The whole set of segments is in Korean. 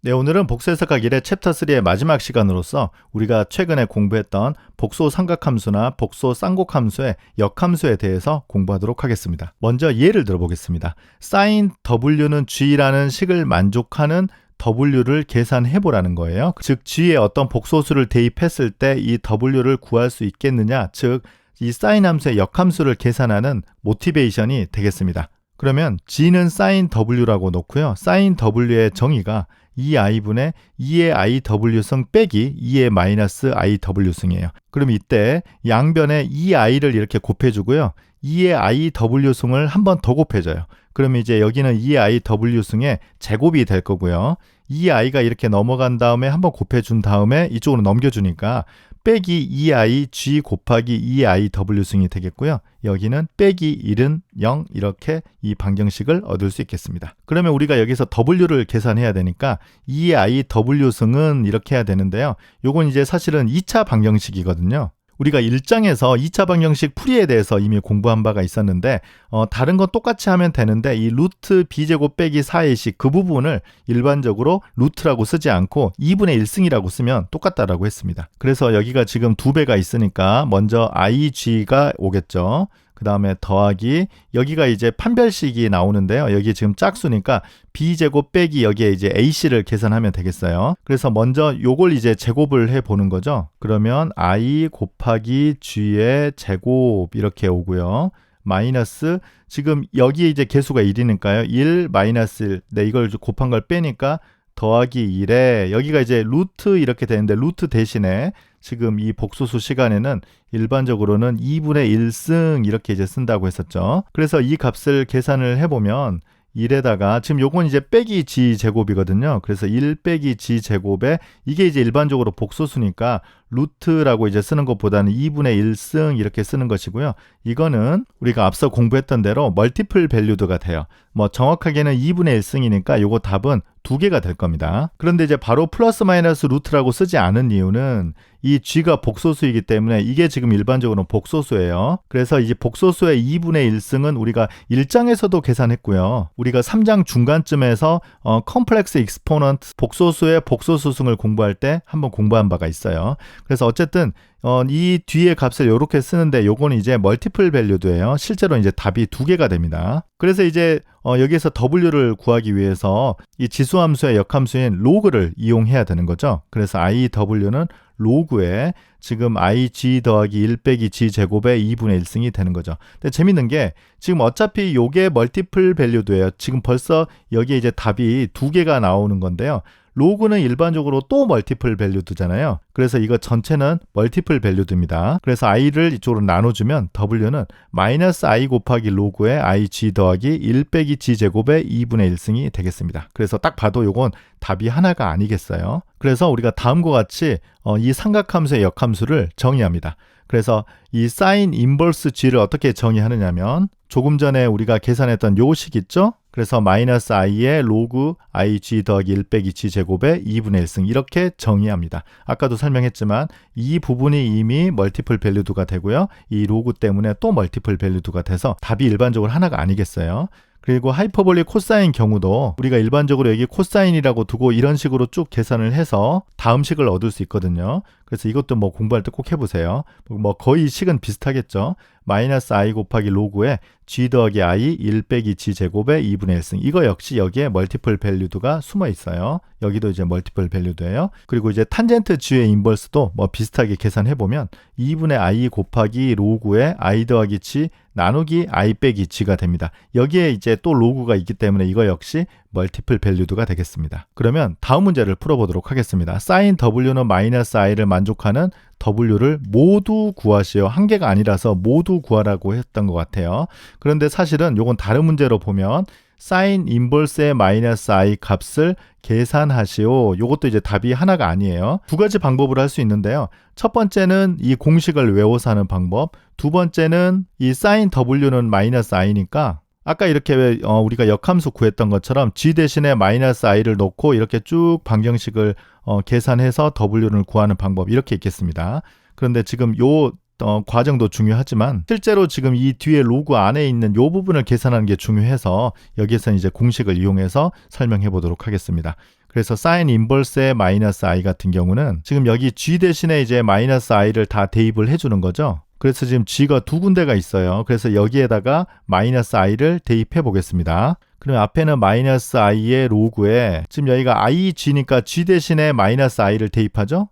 네, 오늘은 복수 해석학 1의 챕터 3의 마지막 시간으로서 우리가 최근에 공부했던 복소 삼각함수나 복소 쌍곡함수의 역함수에 대해서 공부하도록 하겠습니다. 먼저 예를 들어보겠습니다. sin w는 g라는 식을 만족하는 w를 계산해 보라는 거예요. 즉 g에 어떤 복소수를 대입했을 때 이 w를 구할 수 있겠느냐, 즉 이 sin 함수의 역함수를 계산하는 모티베이션이 되겠습니다. 그러면 g는 sin w라고 놓고요. sin w의 정의가 2i분의 2의 iw승 빼기 2의 마이너스 iw승이에요. 그럼 이때 양변에 2i를 이렇게 곱해주고요. 2의 iw승을 한 번 더 곱해줘요. 그럼 이제 여기는 2의 iw승의 제곱이 될 거고요. 2i가 이렇게 넘어간 다음에 한번 곱해준 다음에 이쪽으로 넘겨주니까 빼기 2i g 곱하기 2i w승이 되겠고요. 여기는 빼기 1은 0 이렇게 이 방정식을 얻을 수 있겠습니다. 그러면 우리가 여기서 w를 계산해야 되니까 2i w승은 이렇게 해야 되는데요. 요건 이제 사실은 2차 방정식이거든요. 우리가 1장에서 2차 방정식 풀이에 대해서 이미 공부한 바가 있었는데 어, 다른 건 똑같이 하면 되는데 이 루트 b제곱 빼기 4의 식 그 부분을 일반적으로 루트라고 쓰지 않고 2분의 1승이라고 쓰면 똑같다라고 했습니다. 그래서 여기가 지금 두 배가 있으니까 먼저 ig가 오겠죠. 그 다음에 더하기 여기가 이제 판별식이 나오는데요. 여기 지금 짝수니까 b제곱 빼기 여기에 이제 ac를 계산하면 되겠어요. 그래서 먼저 요걸 이제 제곱을 해 보는 거죠. 그러면 i 곱하기 g의 제곱 이렇게 오고요. 마이너스 지금 여기에 이제 개수가 1이니까요. 1 마이너스 1. 네, 이걸 곱한 걸 빼니까 더하기 1에 여기가 이제 루트 이렇게 되는데 루트 대신에 지금 이 복소수 시간에는 일반적으로는 2분의 1승 이렇게 이제 쓴다고 했었죠. 그래서 이 값을 계산을 해보면 1에다가 지금 요건 이제 빼기 g 제곱이거든요. 그래서 1 빼기 g 제곱에 이게 이제 일반적으로 복소수니까 루트라고 이제 쓰는 것보다는 2분의 1승 이렇게 쓰는 것이고요. 이거는 우리가 앞서 공부했던 대로 멀티플 밸류드가 돼요. 뭐 정확하게는 2분의 1승이니까 요거 답은 두 개가 될 겁니다. 그런데 이제 바로 플러스 마이너스 루트라고 쓰지 않은 이유는 이 g가 복소수이기 때문에 이게 지금 일반적으로 복소수예요. 그래서 이제 복소수의 2분의 1승은 우리가 1장에서도 계산했고요. 우리가 3장 중간쯤에서 어, 컴플렉스 익스포넌트 복소수의 복소수승을 공부할 때 한번 공부한 바가 있어요. 그래서 어쨌든 어, 이 뒤에 값을 이렇게 쓰는데 요거는 이제 멀티플 밸류드예요. 실제로 이제 답이 두 개가 됩니다. 그래서 이제 어, 여기에서 w를 구하기 위해서 이 지수 함수의 역함수인 로그를 이용해야 되는 거죠. 그래서 iw는 로그에 지금 ig 더하기 1 빼기 g 제곱의 2분의 1승이 되는 거죠. 근데 재밌는 게 지금 어차피 요게 멀티플 밸류드예요. 지금 벌써 여기에 이제 답이 두 개가 나오는 건데요. 로그는 일반적으로 또 멀티플 밸류드잖아요. 그래서 이거 전체는 멀티플 밸류드입니다. 그래서 i를 이쪽으로 나눠주면 w는 마이너스 i 곱하기 로그의 ig 더하기 1 빼기 g 제곱의 2분의 1승이 되겠습니다. 그래서 딱 봐도 요건 답이 하나가 아니겠어요. 그래서 우리가 다음과 같이 어, 이 삼각함수의 역함수를 정의합니다. 그래서 이 sin 인버스 g를 어떻게 정의하느냐면 조금 전에 우리가 계산했던 요식 있죠? 그래서 마이너스 i의 로그 ig 더하기 1 빼기 g 제곱의 2분의 1승 이렇게 정의합니다. 아까도 설명했지만 이 부분이 이미 멀티플 밸류드가 되고요. 이 로그 때문에 또 멀티플 밸류드가 돼서 답이 일반적으로 하나가 아니겠어요. 그리고 하이퍼볼릭 코사인 경우도 우리가 일반적으로 여기 코사인이라고 두고 이런 식으로 쭉 계산을 해서 다음 식을 얻을 수 있거든요. 그래서 이것도 뭐 공부할 때 꼭 해보세요. 뭐 거의 식은 비슷하겠죠. 마이너스 i 곱하기 로그에 g 더하기 i 1 빼기 g 제곱의 2분의 1승 이거 역시 여기에 멀티플 밸류드가 숨어 있어요. 여기도 이제 멀티플 밸류드예요. 그리고 이제 탄젠트 g의 인버스도 뭐 비슷하게 계산해 보면 2분의 i 곱하기 로그에 i 더하기 g 나누기 i 빼기 g가 됩니다. 여기에 이제 또 로그가 있기 때문에 이거 역시 멀티플 밸류드가 되겠습니다. 그러면 다음 문제를 풀어보도록 하겠습니다. sin w는 마이너스 i를 만족하는 w를 모두 구하시오. 한 개가 아니라서 모두 구하라고 했던 것 같아요. 그런데 사실은 이건 다른 문제로 보면 sin 인버스의 마이너스 i 값을 계산하시오. 이것도 이제 답이 하나가 아니에요. 두 가지 방법으로 할 수 있는데요. 첫 번째는 이 공식을 외워서 하는 방법. 두 번째는 이 sin w는 마이너스 i니까 아까 이렇게 어, 우리가 역함수 구했던 것처럼 g 대신에 마이너스 i를 놓고 이렇게 쭉 방정식을 어, 계산해서 w를 구하는 방법 이렇게 있겠습니다. 그런데 지금 요 어, 과정도 중요하지만 실제로 지금 이 뒤에 로그 안에 있는 요 부분을 계산하는 게 중요해서 여기에서 이제 공식을 이용해서 설명해 보도록 하겠습니다. 그래서 사인 인버스의 마이너스 i 같은 경우는 지금 여기 g 대신에 이제 마이너스 i를 다 대입을 해주는 거죠. 그래서 지금 g가 두 군데가 있어요. 그래서 여기에다가 마이너스 i를 대입해 보겠습니다. 그러면 앞에는 마이너스 i의 로그에 지금 여기가 ig니까 g 대신에 마이너스 i를 대입하죠.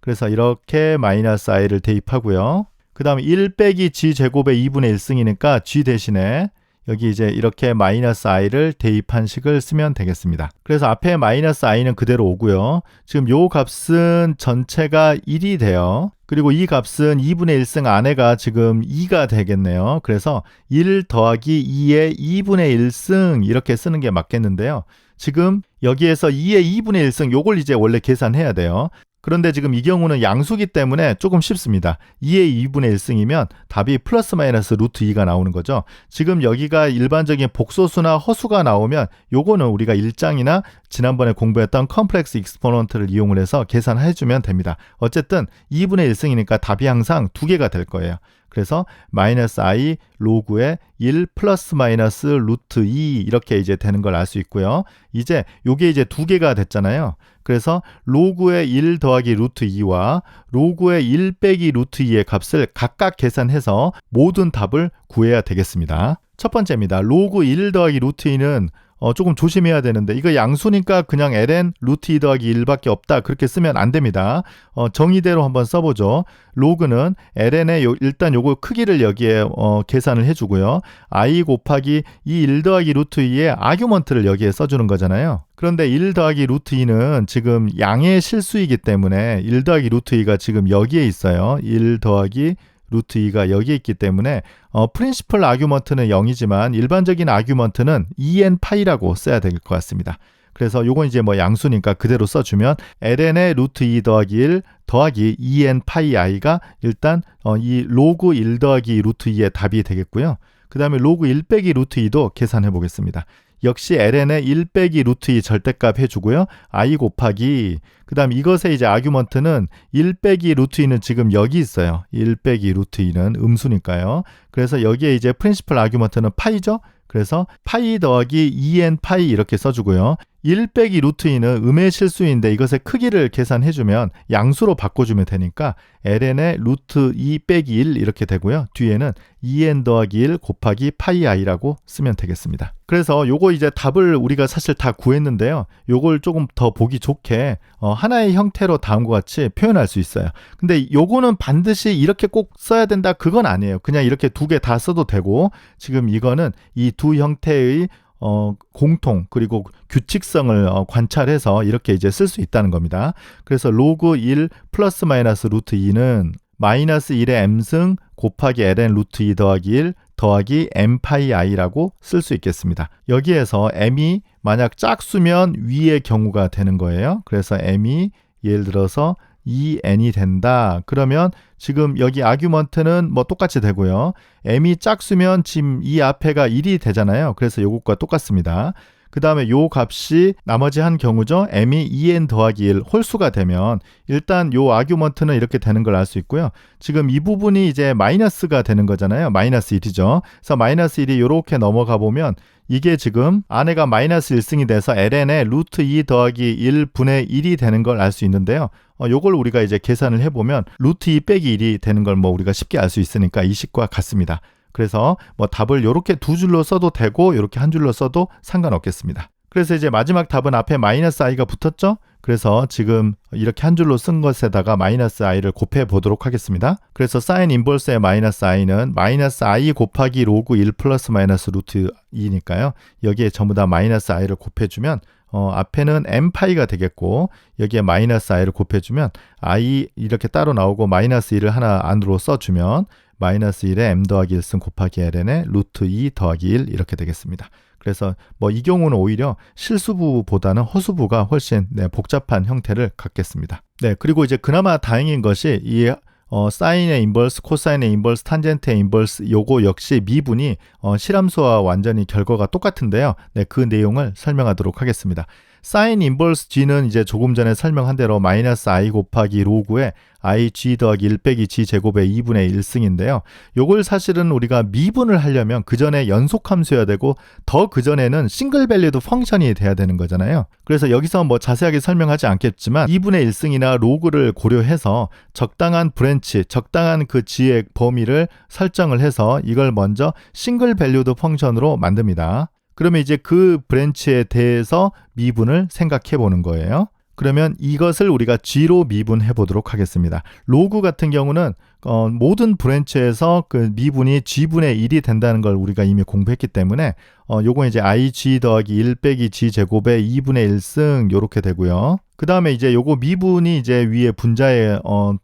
그래서 이렇게 마이너스 i를 대입하고요. 그 다음에 1 빼기 g 제곱의 2분의 1승이니까 g 대신에 여기 이제 이렇게 마이너스 i를 대입한 식을 쓰면 되겠습니다. 그래서 앞에 마이너스 i는 그대로 오고요. 지금 요 값은 전체가 1이 돼요. 그리고 이 값은 2분의 1승 안에가 지금 2가 되겠네요. 그래서 1 더하기 2의 2분의 1승 이렇게 쓰는 게 맞겠는데요. 지금 여기에서 2의 2분의 1승 요걸 이제 원래 계산해야 돼요. 그런데 지금 이 경우는 양수기 때문에 조금 쉽습니다. 2의 2분의 1승이면 답이 플러스 마이너스 루트 2가 나오는 거죠. 지금 여기가 일반적인 복소수나 허수가 나오면 요거는 우리가 1장이나 지난번에 공부했던 컴플렉스 익스포넌트를 이용을 해서 계산해 주면 됩니다. 어쨌든 2분의 1승이니까 답이 항상 두 개가 될 거예요. 그래서 마이너스 i 로그의 1 플러스 마이너스 루트 2 이렇게 이제 되는 걸 알 수 있고요. 이제 요게 이제 두 개가 됐잖아요. 그래서 로그의 1 더하기 루트 2와 로그의 1 빼기 루트 2의 값을 각각 계산해서 모든 답을 구해야 되겠습니다. 첫 번째입니다. 로그 1 더하기 루트 2는 어, 조금 조심해야 되는데 이거 양수니까 그냥 ln 루트 2 더하기 1밖에 없다 그렇게 쓰면 안 됩니다. 어, 정의대로 한번 써보죠. 로그는 ln의 요, 일단 요거 크기를 여기에 어, 계산을 해주고요. i 곱하기 이 1 더하기 루트 2의 아규먼트를 여기에 써주는 거잖아요. 그런데 1 더하기 루트 2는 지금 양의 실수이기 때문에 1 더하기 루트 2가 지금 여기에 있어요. 1 더하기 루트 2가 여기에 있기 때문에 어, 프린시플 아규먼트는 0이지만 일반적인 아규먼트는 en 파이라고 써야 될 것 같습니다. 그래서 요건 이제 뭐 양수니까 그대로 써주면 ln의 루트 2 더하기 1 더하기 en 파이 i가 일단 어, 이 로그 1 더하기 루트 2의 답이 되겠고요. 그 다음에 로그 1 빼기 루트 2도 계산해 보겠습니다. 역시 ln의 1 빼기 루트 2 절대값 해주고요. i 곱하기 그 다음 이것의 이제 아규먼트는 1 빼기 루트 2는 지금 여기 있어요. 1 빼기 루트 2는 음수니까요. 그래서 여기에 이제 프린시플 아규먼트는 파이죠. 그래서 파이 더하기 2n 파이 이렇게 써주고요. 1 빼기 루트 2는 음의 실수인데 이것의 크기를 계산해주면 양수로 바꿔주면 되니까 ln의 루트 2 빼기 1 이렇게 되고요. 뒤에는 2n 더하기 1 곱하기 파이 i라고 쓰면 되겠습니다. 그래서 요거 이제 답을 우리가 사실 다 구했는데요. 요걸 조금 더 보기 좋게 어, 하나의 형태로 다음과 같이 표현할 수 있어요. 근데 요거는 반드시 이렇게 꼭 써야 된다 그건 아니에요. 그냥 이렇게 두 개 다 써도 되고 지금 이거는 이 두 형태의 어, 공통 그리고 규칙성을 어, 관찰해서 이렇게 이제 쓸 수 있다는 겁니다. 그래서 로그 1 플러스 마이너스 루트 2는 마이너스 1의 m승 곱하기 ln 루트 2 더하기 1 더하기 m 파이 i라고 쓸 수 있겠습니다. 여기에서 m이 만약 짝수면 위의 경우가 되는 거예요. 그래서 m이 예를 들어서 2n이 된다. 그러면 지금 여기 아규먼트는 뭐 똑같이 되고요. m이 짝수면 지금 이 앞에가 1이 되잖아요. 그래서 요것과 똑같습니다. 그 다음에 요 값이 나머지 한 경우죠. m이 2n 더하기 1 홀수가 되면 일단 요 아규먼트는 이렇게 되는 걸 알 수 있고요. 지금 이 부분이 이제 마이너스가 되는 거잖아요. 마이너스 1이죠. 그래서 마이너스 1이 요렇게 넘어가 보면 이게 지금 안에가 마이너스 1승이 돼서 ln의 루트 2 더하기 1분의 1이 되는 걸 알 수 있는데요. 어, 요걸 우리가 이제 계산을 해보면 루트 2 빼기 1이 되는 걸 뭐 우리가 쉽게 알 수 있으니까 이 식과 같습니다. 그래서 뭐 답을 이렇게 두 줄로 써도 되고 이렇게 한 줄로 써도 상관없겠습니다. 그래서 이제 마지막 답은 앞에 마이너스 i가 붙었죠? 그래서 지금 이렇게 한 줄로 쓴 것에다가 마이너스 i를 곱해 보도록 하겠습니다. 그래서 사인 인버스의 마이너스 i는 마이너스 i 곱하기 로그 1 플러스 마이너스 루트 2니까요. 여기에 전부 다 마이너스 i를 곱해주면 어, 앞에는 m 파이가 되겠고 여기에 마이너스 i를 곱해주면 i 이렇게 따로 나오고 마이너스 1을 하나 안으로 써주면 마이너스 1에 m 더하기 1승 곱하기 ln의 루트 2 더하기 1 이렇게 되겠습니다. 그래서 뭐 이 경우는 오히려 실수부보다는 허수부가 훨씬 네, 복잡한 형태를 갖겠습니다. 네, 그리고 이제 그나마 다행인 것이 이 어, 사인의 인버스, 코사인의 인버스, 탄젠트의 인버스 요거 역시 미분이 어, 실함수와 완전히 결과가 똑같은데요. 네, 그 내용을 설명하도록 하겠습니다. 사인 인버스 g는 이제 조금 전에 설명한 대로 마이너스 i 곱하기 로그에 i g 더하기 1 빼기 g 제곱의 2분의 1승인데요. 요걸 사실은 우리가 미분을 하려면 그 전에 연속 함수여야 되고 더 그 전에는 싱글 밸류드 펑션이 돼야 되는 거잖아요. 그래서 여기서 뭐 자세하게 설명하지 않겠지만 2분의 1승이나 로그를 고려해서 적당한 브랜치, 적당한 그 g의 범위를 설정을 해서 이걸 먼저 싱글 밸류드 펑션으로 만듭니다. 그러면 이제 그 브랜치에 대해서 미분을 생각해 보는 거예요. 그러면 이것을 우리가 G로 미분해 보도록 하겠습니다. 로그 같은 경우는 어, 모든 브랜치에서 그 미분이 G분의 1이 된다는 걸 우리가 이미 공부했기 때문에 어, 요건 이제 IG 더하기 1 빼기 G 제곱의 2분의 1승 요렇게 되고요. 그 다음에 이제 요거 미분이 이제 위에 분자에 어,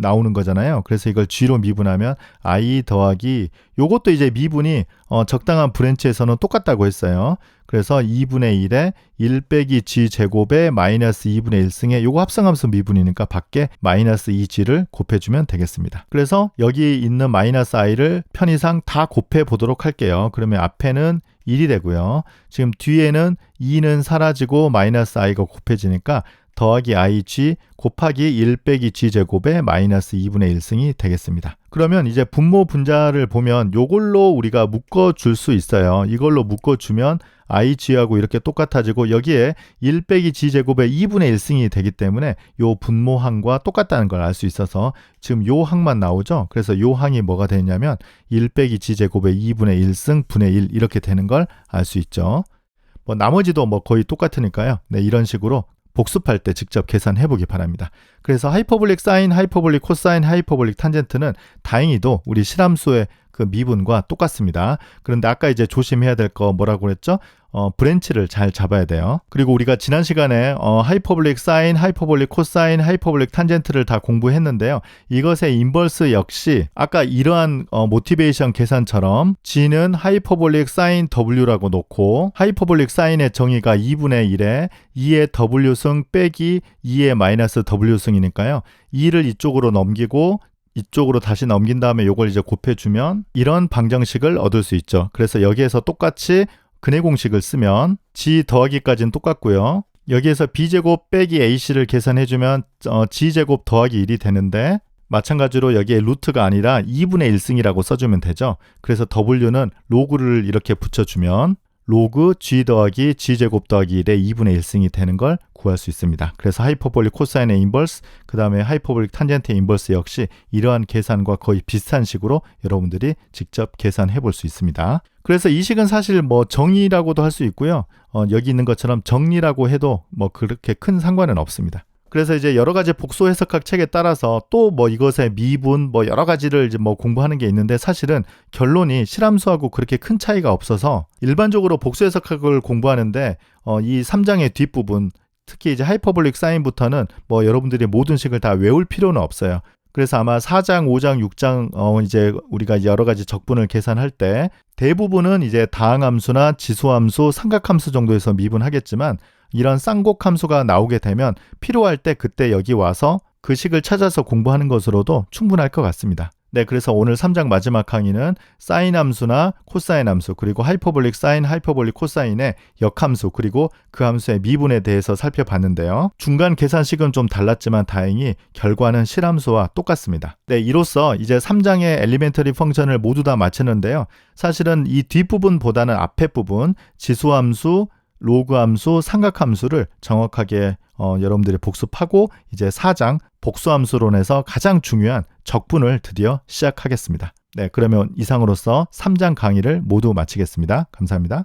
나오는 거잖아요. 그래서 이걸 G로 미분하면 I 더하기 요것도 이제 미분이 어, 적당한 브랜치에서는 똑같다고 했어요. 그래서 2분의 1에 1 빼기 G 제곱에 마이너스 2분의 1승에 요거 합성함수 미분이니까 밖에 마이너스 2G를 곱해주면 되겠습니다. 그래서 여기 있는 마이너스 I를 편의상 다 곱해 보도록 할게요. 그러면 앞에는 1이 되고요. 지금 뒤에는 2는 사라지고 마이너스 i가 곱해지니까 더하기 ig 곱하기 1 빼기 g 제곱에 마이너스 2분의 1승이 되겠습니다. 그러면 이제 분모 분자를 보면 요걸로 우리가 묶어 줄 수 있어요. 이걸로 묶어 주면 ig하고 이렇게 똑같아지고 여기에 1 빼기 g 제곱의 2분의 1승이 되기 때문에 요 분모항과 똑같다는 걸 알 수 있어서 지금 요 항만 나오죠. 그래서 요 항이 뭐가 되냐면 1 빼기 g 제곱의 2분의 1승 분의 1 이렇게 되는 걸 알 수 있죠. 뭐 나머지도 뭐 거의 똑같으니까요. 네, 이런 식으로 복습할 때 직접 계산해 보기 바랍니다. 그래서 하이퍼블릭 사인, 하이퍼블릭 코사인, 하이퍼블릭 탄젠트는 다행히도 우리 실함수의 그 미분과 똑같습니다. 그런데 아까 이제 조심해야 될 거 뭐라고 그랬죠? 어, 브랜치를 잘 잡아야 돼요. 그리고 우리가 지난 시간에 어, 하이퍼블릭 사인, 하이퍼블릭 코사인, 하이퍼블릭 탄젠트를 다 공부했는데요. 이것의 인버스 역시 아까 이러한 어, 모티베이션 계산처럼 g는 하이퍼블릭 사인 w라고 놓고 하이퍼블릭 사인의 정의가 2분의 1에 2의 w승 빼기 2의 마이너스 w승이니까요. 2를 이쪽으로 넘기고 이쪽으로 다시 넘긴 다음에 이걸 이제 곱해주면 이런 방정식을 얻을 수 있죠. 그래서 여기에서 똑같이 근해 공식을 쓰면 g 더하기까지는 똑같고요. 여기에서 b제곱 빼기 ac를 계산해주면 어, g제곱 더하기 1이 되는데 마찬가지로 여기에 루트가 아니라 2분의 1승이라고 써주면 되죠. 그래서 w는 로그를 이렇게 붙여주면 로그 g 더하기 g 제곱 더하기 1의 2분의 1승이 되는 걸 구할 수 있습니다. 그래서 하이퍼볼릭 코사인의 인버스, 그 다음에 하이퍼볼릭 탄젠트의 인버스 역시 이러한 계산과 거의 비슷한 식으로 여러분들이 직접 계산해 볼 수 있습니다. 그래서 이 식은 사실 뭐 정의라고도 할 수 있고요. 어, 여기 있는 것처럼 정리라고 해도 뭐 그렇게 큰 상관은 없습니다. 그래서 이제 여러 가지 복소 해석학 책에 따라서 또 뭐 이것의 미분 뭐 여러 가지를 이제 뭐 공부하는 게 있는데 사실은 결론이 실함수하고 그렇게 큰 차이가 없어서 일반적으로 복수 해석학을 공부하는데 어, 이 3장의 뒷부분 특히 이제 하이퍼블릭 사인부터는 뭐 여러분들이 모든 식을 다 외울 필요는 없어요. 그래서 아마 4장, 5장, 6장 어 이제 우리가 여러 가지 적분을 계산할 때 대부분은 이제 다항함수나 지수함수, 삼각함수 정도에서 미분하겠지만 이런 쌍곡 함수가 나오게 되면 필요할 때 그때 여기 와서 그 식을 찾아서 공부하는 것으로도 충분할 것 같습니다. 네, 그래서 오늘 3장 마지막 강의는 사인 함수나 코사인 함수, 그리고 하이퍼볼릭 사인, 하이퍼볼릭 코사인의 역함수, 그리고 그 함수의 미분에 대해서 살펴봤는데요. 중간 계산식은 좀 달랐지만 다행히 결과는 실함수와 똑같습니다. 네, 이로써 이제 3장의 엘리멘터리 펑션을 모두 다 마쳤는데요. 사실은 이 뒷부분보다는 앞에 부분, 지수함수, 로그 함수, 삼각 함수를 정확하게 어, 여러분들이 복습하고 이제 4장 복수 함수론에서 가장 중요한 적분을 드디어 시작하겠습니다. 네, 그러면 이상으로서 3장 강의를 모두 마치겠습니다. 감사합니다.